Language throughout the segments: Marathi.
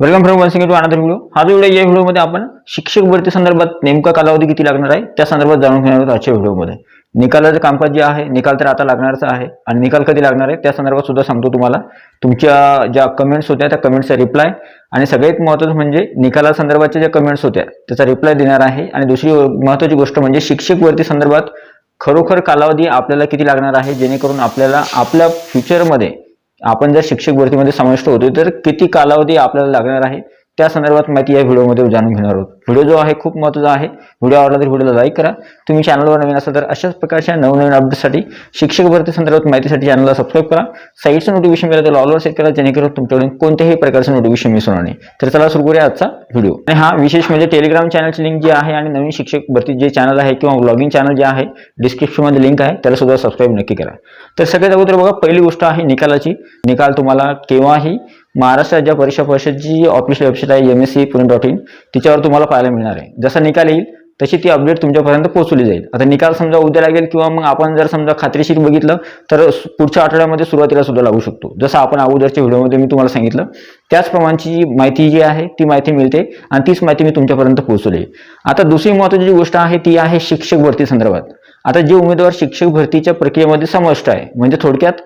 Welcome from one second to another video हा जो व्हिडिओ या व्हिडिओमध्ये आपण शिक्षक भरती संदर्भात नेमका कालावधी किती लागणार आहे त्या संदर्भात जाणून घेणार आहोत आजच्या व्हिडिओमध्ये. निकालाचं कामकाज जे आहे निकाल तर आता लागणारच आहे आणि निकाल कधी लागणार आहे त्या संदर्भात सुद्धा सांगतो तुम्हाला. तुमच्या ज्या कमेंट्स होत्या त्या कमेंट्सचा रिप्लाय आणि सगळ्यात महत्त्वाचं म्हणजे निकाला संदर्भाच्या ज्या कमेंट्स होत्या त्याचा रिप्लाय देणार आहे. आणि दुसरी महत्त्वाची गोष्ट म्हणजे शिक्षक भरती संदर्भात खरोखर कालावधी आपल्याला किती लागणार आहे जेणेकरून आपल्याला आपल्या फ्युचरमध्ये आपण जर शिक्षक भरतीमध्ये समाविष्ट होतो तर किती कालावधी आपल्याला लागणार आहे? त्या संदर्भात माहिती या व्हिडिओमध्ये जाणून घेणार आहोत. व्हिडिओ जो आहे खूप महत्त्वाचा आहे. व्हिडिओ आवडला तर व्हिडिओला लाईक करा. तुम्ही चॅनलवर नवीन असाल तर अशाच प्रकारच्या नवनवीन अपडेटसाठी शिक्षक भरती संदर्भात माहितीसाठी चॅनलला सबस्क्राईब करा. साईटचं नोटिफिकेशन मिळालं तर ऑलवर सेट करा जेणेकरून तुमच्याकडून कोणत्याही प्रकारचं नोटिफिकेशन मिस होणार नाही. तर चला सुरू करूया आजचा व्हिडिओ आणि हा विशेष म्हणजे टेलिग्राम चॅनलची लिंक जी आहे आणि नवीन शिक्षक भरती जे चॅनल आहे किंवा लॉगिन चॅनल जे आहे डिस्क्रिप्शनमध्ये लिंक आहे. त्याला सुद्धा सबस्क्राईब नक्की करा. तर सगळ्यात अगोदर बघा पहिली गोष्ट आहे निकालाची. निकाल तुम्हाला केव्हाही महाराष्ट्र राज्य परीक्षा परिषदची ऑफिशियल वेबसाईट आहे M S C Pune dot in तिच्यावर तुम्हाला पाहायला मिळणार आहे. जसा निकाल येईल तशी ती अपडेट तुमच्यापर्यंत पोहोचली जाईल. आता निकाल समजा उद्या लागेल किंवा मग आपण जर समजा खात्रीशीर बघितलं तर पुढच्या आठवड्यामध्ये सुरुवातीला सुद्धा लागू शकतो. जसं आपण अगोदरच्या व्हिडिओमध्ये मी तुम्हाला सांगितलं त्याचप्रमाणची माहिती जी आहे ती माहिती मिळते आणि तीच माहिती मी तुमच्यापर्यंत पोहोचवली. आता दुसरी महत्त्वाची जी गोष्ट आहे ती आहे शिक्षक भरती संदर्भात. आता जे उमेदवार शिक्षक भरतीच्या प्रक्रियेमध्ये समाविष्ट आहे म्हणजे थोडक्यात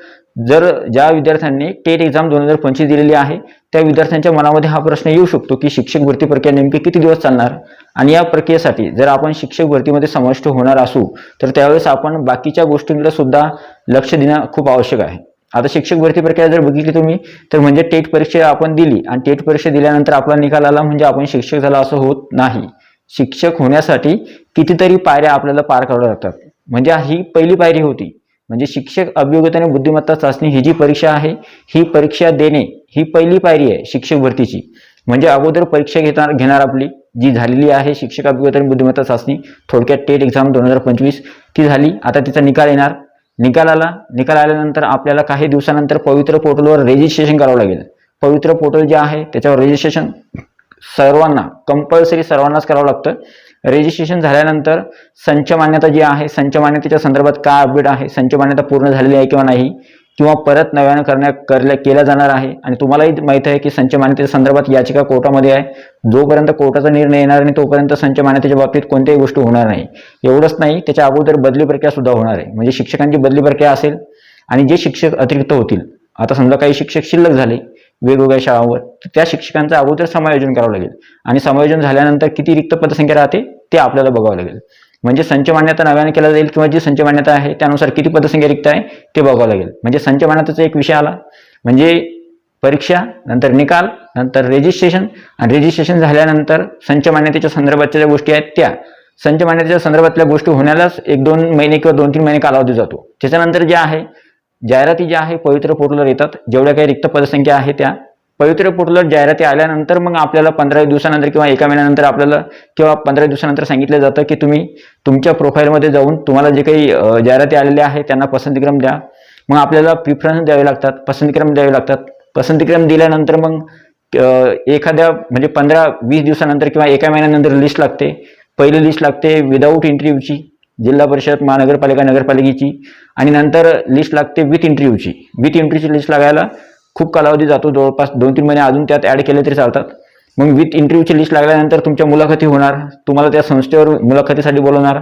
जर ज्या विद्यार्थ्यांनी टेट एक्झाम दोन हजार पंचवीस दिलेली आहे त्या विद्यार्थ्यांच्या मनामध्ये हा प्रश्न येऊ शकतो की शिक्षक भरती प्रक्रिया नेमकी किती दिवस चालणार? आणि या प्रक्रियेसाठी जर आपण शिक्षक भरतीमध्ये समाविष्ट होणार असू तर त्यावेळेस आपण बाकीच्या गोष्टींकडे सुद्धा लक्ष देणं खूप आवश्यक आहे. आता शिक्षक भरती प्रक्रिया जर बघितली तुम्ही तर म्हणजे टेट परीक्षा आपण दिली आणि टेट परीक्षा दिल्यानंतर आपला निकाल आला म्हणजे आपण शिक्षक झाला असं होत नाही. शिक्षक होण्यासाठी कितीतरी पायऱ्या आपल्याला पार कराव्या लागतात. म्हणजे ही पहिली पायरी होती. म्हणजे शिक्षक अभियोग्यता आणि बुद्धिमत्ता चाचणी ही जी परीक्षा आहे ही परीक्षा देणे ही पहिली पायरी आहे शिक्षक भरतीची. म्हणजे अगोदर परीक्षा घेणार घेणार आपली जी झालेली आहे शिक्षक अभियोग्यता आणि बुद्धिमत्ता चाचणी थोडक्यात टेट एक्झाम दोन हजार पंचवीस ती झाली. आता तिचा निकाल येणार. निकाल आला. निकाल आल्यानंतर आपल्याला काही दिवसानंतर पवित्र पोर्टलवर रजिस्ट्रेशन करावं लागेल. पवित्र पोर्टल जे आहे त्याच्यावर रजिस्ट्रेशन सर्वांना कंपल्सरी सर्वांनाच करावं लागतं. रजिस्ट्रेशन झाल्यानंतर संच मान्यता जी आहे संच मान्यतेच्या संदर्भात काय अपडेट आहे संच मान्यता पूर्ण झालेली आहे किंवा नाही किंवा परत नव्यानं करण्या करल्या केल्या जाणार आहे आणि तुम्हालाही माहिती आहे की संच मान्यतेच्या संदर्भात याचिका कोर्टामध्ये आहे. जोपर्यंत कोर्टाचा निर्णय येणार नाही तोपर्यंत संच मान्यतेच्या बाबतीत कोणत्याही गोष्टी होणार नाही. एवढंच नाही त्याच्या अगोदर बदली प्रक्रिया सुद्धा होणार आहे. म्हणजे शिक्षकांची बदली प्रक्रिया असेल आणि जे शिक्षक अतिरिक्त होतील आता समजा काही शिक्षक शिल्लक झाले वेगवेगळ्या शाळांवर त्या शिक्षकांचं अगोदर समायोजन करावं लागेल. आणि समायोजन झाल्यानंतर किती रिक्त पदसंख्या राहते ते आपल्याला बघावं लागेल. म्हणजे संच मान्यता नव्याने केला जाईल किंवा जी संच मान्यता आहे त्यानुसार किती पदसंख्या रिक्त आहे ते बघावं लागेल. म्हणजे संच मान्यताचा एक विषय आला. म्हणजे परीक्षा नंतर निकाल नंतर रेजिस्ट्रेशन आणि रेजिस्ट्रेशन झाल्यानंतर संच मान्यतेच्या संदर्भातच्या ज्या गोष्टी आहेत त्या. संच मान्यतेच्या संदर्भातल्या गोष्टी होण्यालाच एक दोन महिने किंवा दोन तीन महिने कालावधी जातो. त्याच्यानंतर जे आहे जाहिराती ज्या आहे पवित्र पोर्टलवर येतात. जेवढ्या काही रिक्त पदसंख्या आहे त्या. पवित्र पोर्टलवर जाहिराती आल्यानंतर मग आपल्याला पंधरा दिवसानंतर किंवा एका महिन्यानंतर आपल्याला किंवा पंधरा दिवसानंतर सांगितलं जातं की तुम्ही तुमच्या प्रोफाईलमध्ये जाऊन तुम्हाला जे काही जाहिराती आलेल्या आहे त्यांना पसंतीक्रम द्या. मग आपल्याला प्रिफरन्स द्यावे लागतात पसंतीक्रम द्यावे लागतात. पसंतीक्रम दिल्यानंतर मग एखाद्या म्हणजे पंधरा वीस दिवसानंतर किंवा एका महिन्यानंतर लिस्ट लागते. पहिली लिस्ट लागते विदाऊट इंटरव्ह्यूची जिल्हा परिषद महानगरपालिका नगरपालिकेची. आणि नंतर लिस्ट लागते विथ इंटरव्ह्यूची विथ इंटरव्ह्यूची लिस्ट लागायला खूप कालावधी जातो. जवळपास दोन तीन महिने अजून त्यात ॲड केले तरी चालतात. मग विथ इंटरव्ह्यूची लिस्ट लागल्यानंतर तुमच्या मुलाखती होणार. तुम्हाला त्या संस्थेवर मुलाखतीसाठी बोलवणार.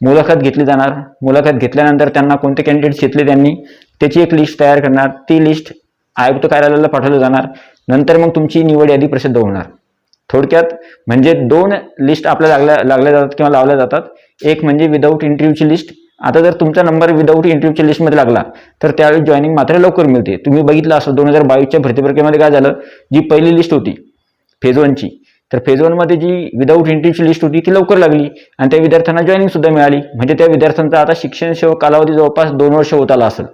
मुलाखत घेतली जाणार. मुलाखत घेतल्यानंतर त्यांना कोणते कॅन्डिडेट्स घेतले त्यांनी त्याची एक लिस्ट तयार करणार. ती लिस्ट आयुक्त कार्यालयाला पाठवलं जाणार. नंतर मग तुमची निवड यादी प्रसिद्ध होणार. थोडक्यात म्हणजे दोन लिस्ट आपल्या लागल्या लागल्या जातात किंवा लावल्या जातात. एक म्हणजे विदाऊट इंटरव्ह्यूची लिस्ट आता जर तुमचा नंबर विदाऊट इंटरव्ह्यूच्या लिस्टमध्ये लागला तर त्यावेळी जॉईनिंग मात्र लवकर मिळते. तुम्ही बघितलं असं दोन हजार बावीसच्या भरती प्रक्रियेमध्ये काय झालं? जी पहिली लिस्ट होती फेज वनची तर फेज वनमध्ये जी विदाऊट इंटरव्ह्यूची लिस्ट होती ती लवकर लागली आणि त्या विद्यार्थ्यांना जॉईनिंग सुद्धा मिळाली. म्हणजे त्या विद्यार्थ्यांचा आता शिक्षण सेवा कालावधी जवळपास दोन वर्ष होत आला असेल.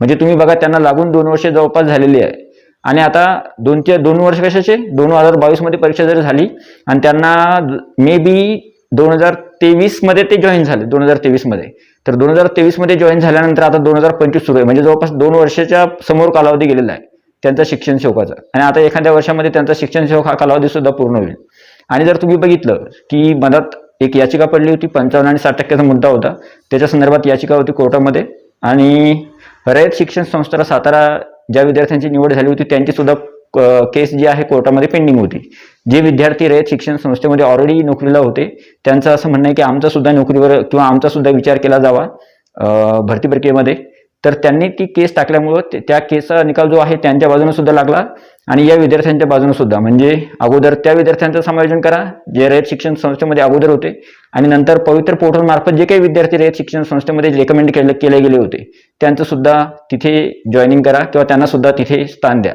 म्हणजे तुम्ही बघा त्यांना लागून दोन वर्ष जवळपास झालेली आहे. आणि आता दोन ते दोन वर्ष कशाचे? दोन हजार बावीसमध्ये परीक्षा जरी झाली आणि त्यांना मे बी दोन हजार तेवीसमध्ये ते जॉईन झाले. दोन हजार तेवीसमध्ये. तर दोन हजार तेवीसमध्ये जॉईन झाल्यानंतर आता दोन हजार पंचवीस सुरू आहे. म्हणजे जवळपास दोन वर्षाच्या समोर कालावधी गेलेला आहे त्यांचा शिक्षण सेवकाचा. आणि आता एखाद्या वर्षामध्ये त्यांचा शिक्षण सेवक हा कालावधी सुद्धा पूर्ण होईल. आणि जर तुम्ही बघितलं की मधात एक याचिका पडली होती पंचावन्न आणि साठ टक्क्याचा मुद्दा होता. त्याच्या संदर्भात याचिका होती कोर्टामध्ये. आणि रयत शिक्षण संस्थेला सातारा ज्या विद्यार्थ्यांची निवड झाली होती त्यांची सुद्धा केस जी आहे कोर्टामध्ये पेंडिंग होती. जे विद्यार्थी रयत शिक्षण संस्थेमध्ये ऑलरेडी नोकरीला होते त्यांचं असं म्हणणं आहे की आमचा सुद्धा नोकरीवर किंवा आमचा सुद्धा विचार केला जावा भरती प्रक्रियेमध्ये. तर त्यांनी ती केस टाकल्यामुळं त्या केसचा निकाल जो आहे त्यांच्या बाजूने सुद्धा लागला. आणि या विद्यार्थ्यांच्या बाजूने सुद्धा म्हणजे अगोदर त्या विद्यार्थ्यांचं समायोजन करा जे रयत शिक्षण संस्थेमध्ये अगोदर होते आणि नंतर पवित्र पोर्टल मार्फत जे काही विद्यार्थी रयत शिक्षण संस्थेमध्ये रेकमेंड केले केले गेले होते त्यांचं सुद्धा तिथे जॉईनिंग करा किंवा त्यांना सुद्धा तिथे स्थान द्या.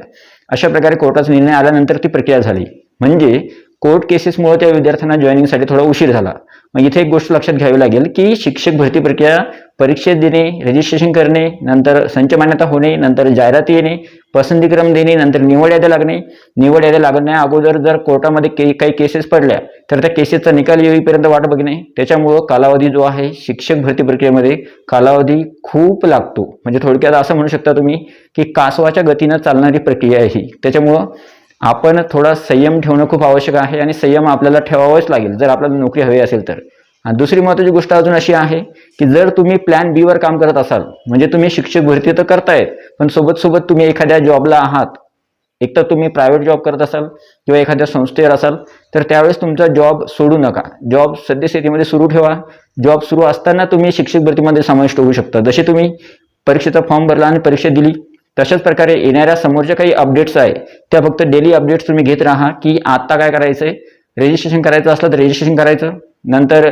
अशा प्रकारे कोर्टाचा निर्णय आल्यानंतर ती प्रक्रिया झाली. म्हणजे कोर्ट केसेसमुळे त्या विद्यार्थ्यांना जॉईनिंगसाठी थोडा उशीर झाला. मग इथे एक गोष्ट लक्षात घ्यावी लागेल की शिक्षक भरती प्रक्रिया परीक्षेत देणे रजिस्ट्रेशन करणे नंतर संच मान्यता होणे नंतर जाहिराती येणे पसंतीक्रम देणे नंतर निवड याद्या लागणे. निवड याद्या लागण्या अगोदर जर कोर्टामध्ये के- काही केसेस पडल्या तर त्या केसेसचा निकाल येईपर्यंत वाट बघणे. त्याच्यामुळं कालावधी जो आहे शिक्षक भरती प्रक्रियेमध्ये कालावधी खूप लागतो. म्हणजे थोडक्यात असं म्हणू शकता तुम्ही की कासवाच्या गतीनं चालणारी प्रक्रिया आहे ही. त्याच्यामुळं आपण थोडा संयम ठेवणं खूप आवश्यक आहे आणि संयम आपल्याला ठेवावाच लागेल जर आपल्याला नोकरी हवी असेल तर. आणि दुसरी महत्त्वाची गोष्ट अजून अशी आहे की जर तुम्ही प्लॅन बी वर काम करत असाल म्हणजे तुम्ही शिक्षक भरती तर करतायत पण सोबत सोबत तुम्ही एखाद्या जॉबला आहात. एक तर तुम्ही प्रायव्हेट जॉब करत असाल किंवा एखाद्या संस्थेवर असाल तर त्यावेळेस तुमचा जॉब सोडू नका. जॉब सद्यस्थितीमध्ये सुरू ठेवा. जॉब सुरू असताना तुम्ही शिक्षक भरतीमध्ये समाविष्ट होऊ शकता. जसे तुम्ही परीक्षेचा फॉर्म भरला आणि परीक्षा दिली तशाच प्रकारे येणाऱ्या समोरच्या काही अपडेट्स आहे त्या फक्त डेली अपडेट्स तुम्ही घेत राहा की आत्ता काय करायचंय? रजिस्ट्रेशन करायचं असलं तर रजिस्ट्रेशन करायचं. नंतर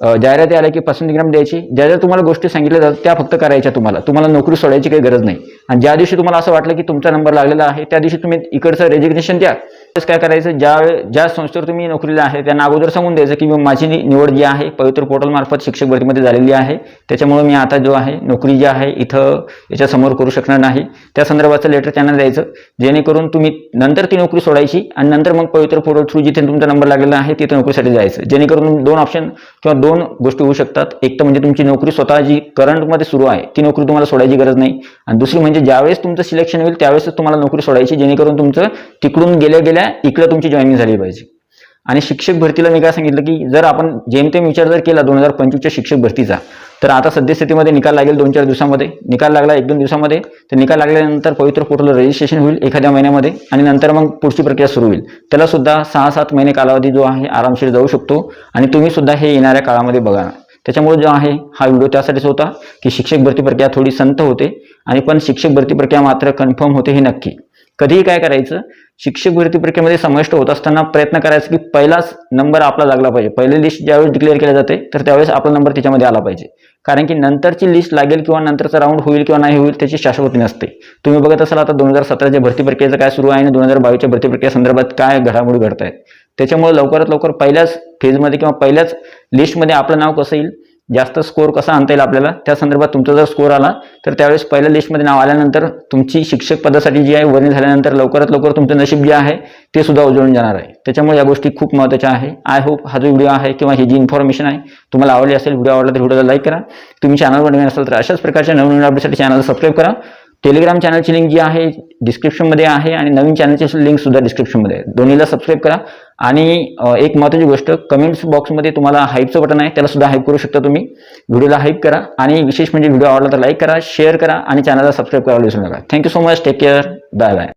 जाहिराती आल्या की पसंतीक्रम द्यायची. ज्या ज्या तुम्हाला गोष्टी सांगितल्या जातात त्या फक्त करायच्या तुम्हाला. तुम्हाला नोकरी सोडायची काही गरज नाही. आणि ज्या दिवशी तुम्हाला असं वाटलं की तुमचा नंबर लागलेला आहे त्या दिवशी तुम्ही इकडचं रेजिग्नेशन द्या. त्यावेळेस काय करायचं? ज्या ज्या संस्थेवर तुम्ही नोकरीला आहे त्यांना अगोदर सांगून द्यायचं की माझी निवड जी आहे पवित्र पोर्टल मार्फत शिक्षक भरतीमध्ये झालेली आहे. त्याच्यामुळे मी आता जो आहे नोकरी जी आहे इथं याच्यासमोर करू शकणार नाही. त्या संदर्भाचं लेटर त्यांना द्यायचं. जेणेकरून तुम्ही नंतर ती नोकरी सोडायची आणि नंतर मग पवित्र पोर्टल थ्रू जिथे तुमचा नंबर लागलेला आहे तिथे नोकरीसाठी जायचं. जेणेकरून दोन ऑप्शन किंवा दोन गोष्टी होऊ शकतात. एक तर म्हणजे तुमची नोकरी स्वतः जी करंटमध्ये सुरू आहे ती नोकरी तुम्हाला सोडायची गरज नाही. आणि दुसरी म्हणजे ज्यावेळेस तुमचं सिलेक्शन होईल त्यावेळेस तुम्हाला नोकरी सोडायची जेणेकरून तुमचं तिकडून गेल्या गेल्या इकडे तुमची जॉईनिंग झाली पाहिजे. आणि शिक्षक भरतीला मी काय सांगितलं की जर आपण जेमतेम विचार जर केला दोन हजार पंचवीसच्या शिक्षक भरतीचा तर आता सद्यस्थितीमध्ये निकाल लागेल दोन चार दिवसामध्ये. निकाल लागला एक दोन दिवसामध्ये. तर निकाल लागल्यानंतर पवित्र पोर्टल रजिस्ट्रेशन होईल एखाद्या महिन्यामध्ये आणि नंतर मग पुढची प्रक्रिया सुरू होईल. त्याला सुद्धा सहा सात महिने कालावधी जो आहे आरामशीर जाऊ शकतो आणि तुम्ही सुद्धा हे येणाऱ्या काळामध्ये बघा. त्याच्यामुळे जो आहे हा व्हिडिओ त्यासाठीच होता की शिक्षक भरती प्रक्रिया थोडी संत होते आणि पण शिक्षक भरती प्रक्रिया मात्र कन्फर्म होते हे नक्की. कधीही काय करायचं शिक्षक भरती प्रक्रियेमध्ये समाविष्ट होत असताना प्रयत्न करायचा की पहिलाच नंबर आपला लागला पाहिजे. पहिली लिस्ट ज्यावेळेस डिक्लेअर केली जाते तर त्यावेळेस आपला नंबर त्याच्यामध्ये आला पाहिजे. कारण की नंतरची लिस्ट लागेल किंवा नंतरचा राऊंड होईल किंवा नाही होईल त्याची शाश्वती नसते. तुम्ही बघत असाल आता दोन हजार सतराच्या भरती प्रक्रियेचं काय सुरू आहे आणि दोन हजार बावीसच्या भरती प्रक्रिया संदर्भात काय घडामोडी घडत आहेत त्याच्यामुळे लवकरात लवकर पहिल्याच फेजमध्ये किंवा पहिल्याच लिस्टमध्ये आपलं नाव कसं येईल जास्त स्कोर कसा आणता येईल आपल्याला? त्या संदर्भात तुमचा जर स्कोर आला तर त्यावेळेस पहिल्या लिस्टमध्ये नाव आल्यानंतर तुमची शिक्षक पदासाठी जी आहे वर्णी झाल्यानंतर लवकरात लवकर तुमचं नशीब जे आहे ते सुद्धा उजळून जाणार आहे. त्याच्यामुळे या गोष्टी खूप महत्त्वाच्या आहे. आय होप हा जो व्हिडिओ आहे किंवा ही जी इन्फॉर्मेशन आहे तुम्हाला आवडली असेल व्हिडिओ आवडला तर व्हिडिओला लाईक करा. तुम्ही चॅनलवर नवीन असाल तर अशाच प्रकारच्या नवीन अपडेटसाठी चॅनलला सबस्क्राईब करा. टेलिग्राम चॅनलची लिंक जी आहे डिस्क्रिप्शनमध्ये आहे आणि नवीन चॅनलची लिंक सुद्धा डिस्क्रिप्शनमध्ये आहे. दोन्हीला सबस्क्राईब करा. आणि एक महत्त्वाची गोष्ट कमेंट्स बॉक्समध्ये तुम्हाला हाईपचं बटन आहे त्याला सुद्धा हाईप करू शकता तुम्ही. व्हिडिओला हाईप करा आणि विशेष म्हणजे व्हिडिओ आवडला तर लाईक करा शेअर करा आणि चॅनलला सबस्क्राईब करायला विसरू नका. Thank you so much take care bye bye